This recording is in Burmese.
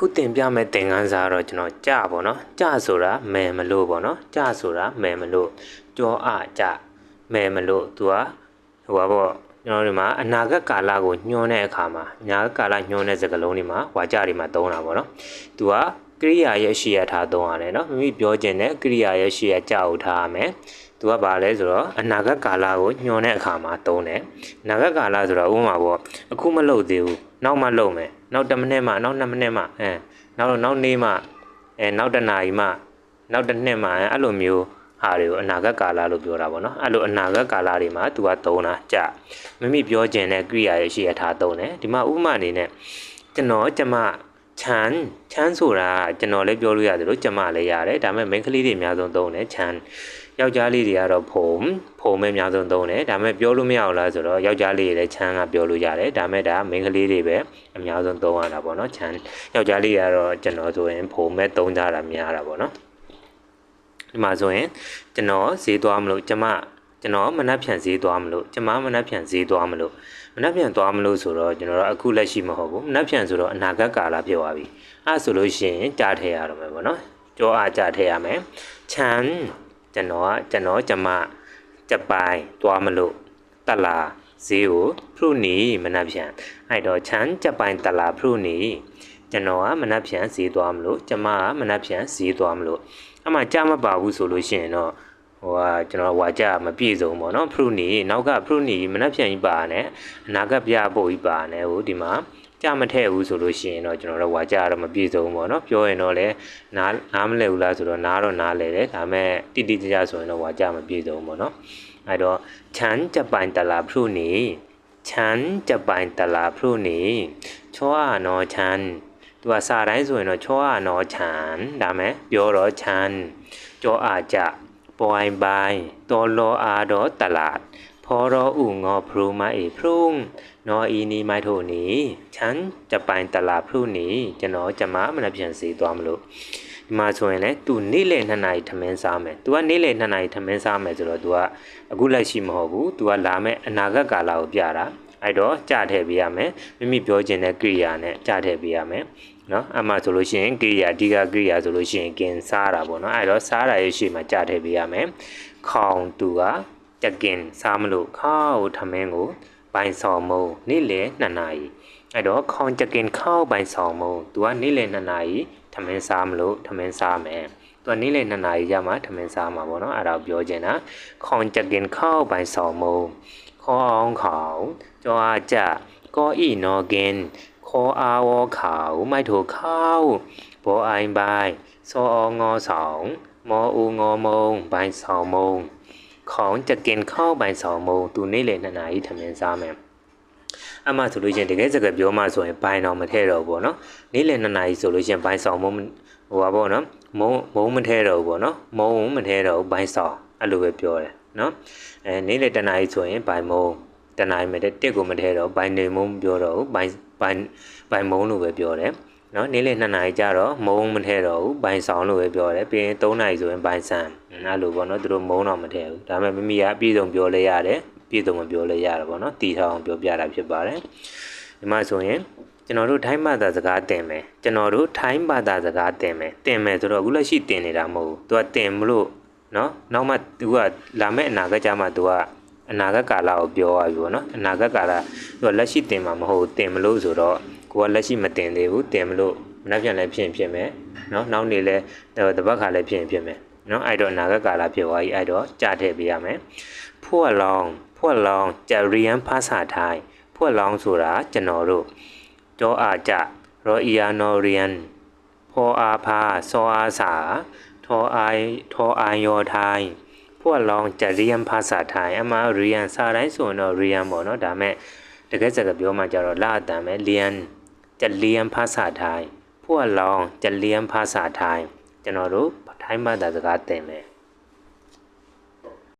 ခုတင်ပြမဲ့သင်ခန်းစာကတော့ကျွန်တော်ကြပါတော့ကြဆိုတာမယ်မလို့ပေါ့နော်ကြဆိုတာမယ်မလို့ကြောအကြမယ်မလို့သူကဟိုပါပေါ့ကျွန်တော်ဒီမှာအနာဂတ်ကာလကိုညွှန်းတဲ့အခါမှာအနာဂတ်ကာလညွှန်းတဲ့စကားလုံးတွေမှာဝါကြတွေမှာသုံးတာပေါ့နော်သူကကရိယာရဲ့ရှေ့ရထားသုံးရတယ်နော်မိမိပြောခြင်းနဲ့ကရိယာရဲ့ရှေ့ရကြောက်ထားရမယ် သူကဘာလဲဆိုတော့အနာဂတ်ကာလကိုညွှန်တဲ့အခါမှာသုံးတယ်အနာဂတ်ကာလဆိုတော့ဥပမာပေါ့အခုမလုပ်သေးဘူးနောက်မှလုပ်မယ်နောက်10မိနစ်မှနောက်2မိနစ်မှအဲနောက်နောက်နေ့မှအဲနောက်တစ်နာရီမှနောက်တစ်နှစ်မှအဲ့လိုမျိုးဟာတွေကိုအနာဂတ်ကာလလို့ပြောတာပေါ့နော်အဲ့လိုအနာဂတ်ကာလတွေမှာသူကသုံးတာကြမိမိပြောခြင်းနဲ့ကိရိယာရဲ့ရှေ့ရထားသုံးတယ်ဒီမှာဥပမာအနေနဲ့ကျွန်တော်ကျမချမ်းချမ်းဆိုတာကျွန်တော်လည်းပြောလို့ရတယ်လို့ကျမလည်းရတယ်ဒါပေမဲ့မိန်းကလေးတွေအများဆုံးသုံးတယ်ချမ်း ယောက်ျားလေးတွေကတော့ဖုံဖုံပဲအများဆုံးသုံးတယ်ဒါပေမဲ့ပြောလို့မရဘူးလားဆိုတော့ယောက်ျားလေးတွေလည်းချမ်းကပြောလို့ရတယ်ဒါပေမဲ့ဒါမိန်းကလေးတွေပဲအများဆုံးသုံးရတာပေါ့နော်ချမ်းယောက်ျားလေးကတော့ကျွန်တော်ဆိုရင်ဖုံပဲသုံးကြတာများတာပေါ့နော်ဒီမှာဆိုရင်ကျွန်တော်ဈေးသွားမလို့ကျမကျွန်တော်မနှက်ဖြန်ဈေးသွားမလို့ကျမမနှက်ဖြန်ဈေးသွားမလို့မနှက်ဖြန်သွားမလို့ဆိုတော့ကျွန်တော်တို့အခုလက်ရှိမဟုတ်ဘူးမနှက်ဖြန်ဆိုတော့အနာဂတ်ကာလပြောသွားပြီအဲဆိုလို့ရှိရင်ကြားထည့်ရတော့မယ်ပေါ့နော်ကြောအားကြားထည့်ရမယ်ချမ်း ကျွန်တော်ကကျွန်တော်ကျမကြပိုင်သွားမလို့တလာဈေးကိုဖရုနီမနှက်ဖြန်အဲ့တော့ချမ်းကြပိုင်တလာဖရုနီကျွန်တော်ကမနှက်ဖြန်ဈေးသွားမလို့ကျမကမနှက်ဖြန်ဈေးသွားမလို့အမှကြားမပါဘူးဆိုလို့ရှိရင်တော့ဟိုကကျွန်တော်ဝါကြမပြည့်စုံပေါ့နော်ဖရုနီနောက်ကဖရုနီမနှက်ဖြန်ကြီးပါနဲ့အနာကပြဖို့ကြီးပါနဲ့ဟိုဒီမှာ ကြမထည့်ဘူးဆိုလို့ရှိရင်တော့ကျွန်တော်တို့ဝါကြတော့မပြည့်စုံဘူးပေါ့နော်ပြောရင်တော့လည်းနားနားမလဲဘူးလားဆိုတော့နားတော့နားလဲတယ်ဒါပေမဲ့တိတိကျကျဆိုရင်တော့ဝါကြမပြည့်စုံဘူးပေါ့နော်အဲတော့ချမ်းကြပိုင်တလာဖရုနီချမ်းကြပိုင်တလာဖရုနီချောအနော်ချမ်းသူကစာတိုင်းဆိုရင်တော့ချောအနော်ချမ်းဒါမဲ့ပြောတော့ချမ်းကြောအားကြပွိုင်ပိုင်တော်လောအားတော့တလာ ဖောရောဥငောဖရူမအေဖရုံနော်အီနီမိုက်ထိုနီချမ်းကြပိုင်တလာဖရုနီကျွန်တော်ကျမမနှပြန်စေးသွားမလို့ဒီမှာဆိုရင်လေသူနေ့လယ်2နာရီထမင်းစားမယ်။ तू ကနေ့လယ်2နာရီထမင်းစားမယ်ဆိုတော့ तू ကအခုလက်ရှိမဟုတ်ဘူး။ तू ကလာမဲ့အနာဂတ်ကာလကိုပြတာ။အဲ့တော့ကြထည့်ပေးရမယ်။မိမိပြောချင်တဲ့ကိရိယာနဲ့ကြထည့်ပေးရမယ်။နော်အမှဆိုလို့ရှိရင်ကိရိယာအဓိကကိရိယာဆိုလို့ရှိရင်ကင်စားတာပေါ့နော်အဲ့တော့စားတာရဲ့ရှေ့မှာကြထည့်ပေးရမယ်ခေါင်သူက တက်ကင်စားမလို့ခေါက်ထမင်းကိုပိုင်ဆောင်မုံနေ့လယ်2နာရီအဲ့တော့ခေါင်တက်ကင်ခေါက်ပိုင်ဆောင်မုံသူကနေ့လယ်2နာရီထမင်းစားမလို့ထမင်းစားမယ်သူကနေ့လယ်2နာရီရမှထမင်းစားမှာပေါ့နော်အဲ့ဒါကိုပြောချင်တာခေါင်တက်ကင်ခေါက်ပိုင်ဆောင်မုံခေါအောင်ခေါင်ကြောအားကြကောဤနော်ကင်ခေါ်အားဝခေါမိုက်ထိုခေါဘောအိုင်ပိုင်စောအောငေါဆောင်မောဦးငေါမုံဘိုင်ဆောင်မုံ ခေါင်းတက်တင်ခေါပိုင်ဆောင်မုံသူနေ့လေနှစ်နာရီထမင်းစားမယ်အမှဆိုလို့ချင်းတကယ်စကားပြောမှဆိုရင်ဘိုင်တော့မထဲတော့ဘောနော်နေ့လေနှစ်နာရီဆိုလို့ချင်းဘိုင်ဆောင်မုံဟိုပါဘောနော်မုံမုံမထဲတော့ဘောနော်မုံမထဲတော့ဘိုင်ဆောင်အဲ့လိုပဲပြောတယ်နော်အဲနေ့လေတစ်နာရီဆိုရင်ဘိုင်မုံတစ်နာရီမဲ့တက်ကိုမထဲတော့ဘိုင်နေမုံပြောတော့ဘိုင်ဘိုင်ဘိုင်မုံလို့ပဲပြောတယ် နော်နေ့လယ်2နာရီကျတော့မုံမထဲတော့ဘူးဘိုင်ဆောင်လို့ပဲပြောတယ်ပြီးရင်3နာရီဆိုရင်ဘိုင်ဆန်အဲ့လိုပေါ့နော်သူတို့မုံတော့မထဲဘူးဒါပေမဲ့မိမိကအပြည့်စုံပြောလဲရတယ်ပြည့်စုံမပြောလဲရတယ်ပေါ့နော်တီထောင်ပြောပြတာဖြစ်ပါတယ်ဒီမှာဆိုရင်ကျွန်တော်တို့ထိုင်းဘာသာစကားတင်မယ်ကျွန်တော်တို့ထိုင်းဘာသာစကားတင်မယ်တင်မယ်ဆိုတော့အခုလက်ရှိတင်နေတာမဟုတ်ဘူးသူကတင်မလို့နော်နောက်မှသူကလာမဲ့အနာဂတ်ကြမှာသူကအနာဂတ်ကာလကိုပြောရပြီပေါ့နော်အနာဂတ်ကာလသူကလက်ရှိတင်မှာမဟုတ်တင်မလို့ဆိုတော့ ကိုကလက်ရှိမတင်သေးဘူးတင်မလို့မနှက်ပြန်လည်းဖြစ်ဖြစ်မယ်နော်နောက်နေလဲတပတ်ခါလည်းဖြစ်ဖြစ်မယ်နော်အဲ့တော့အနာဂတ်ကာလဖြစ်သွားပြီအဲ့တော့ကြာထည့်ပေးရမယ်ဖွက်လောင်းဖွက်လောင်းကြရီယန်ဖာစာထိုင်ဖွက်လောင်းဆိုတာကျွန်တော်တို့တောအားကြရောအီယာနိုရီယန်ဖောအားဖာစောအားစာထောအိုင်ထောအိုင်ယောထိုင်ဖွက်လောင်းကြရီယန်ဖာစာထိုင်အမရီယန်စာတိုင်းဆိုတော့ရီယန်ပေါ့နော်ဒါမဲ့တကယ်စကားပြောမှကြတော့လာအတန်ပဲလီယန် จะเรียนภาษาไทย พวกเราจะเรียนภาษาไทย จะนรู้ไทยมาแต่สกาเต็มเลย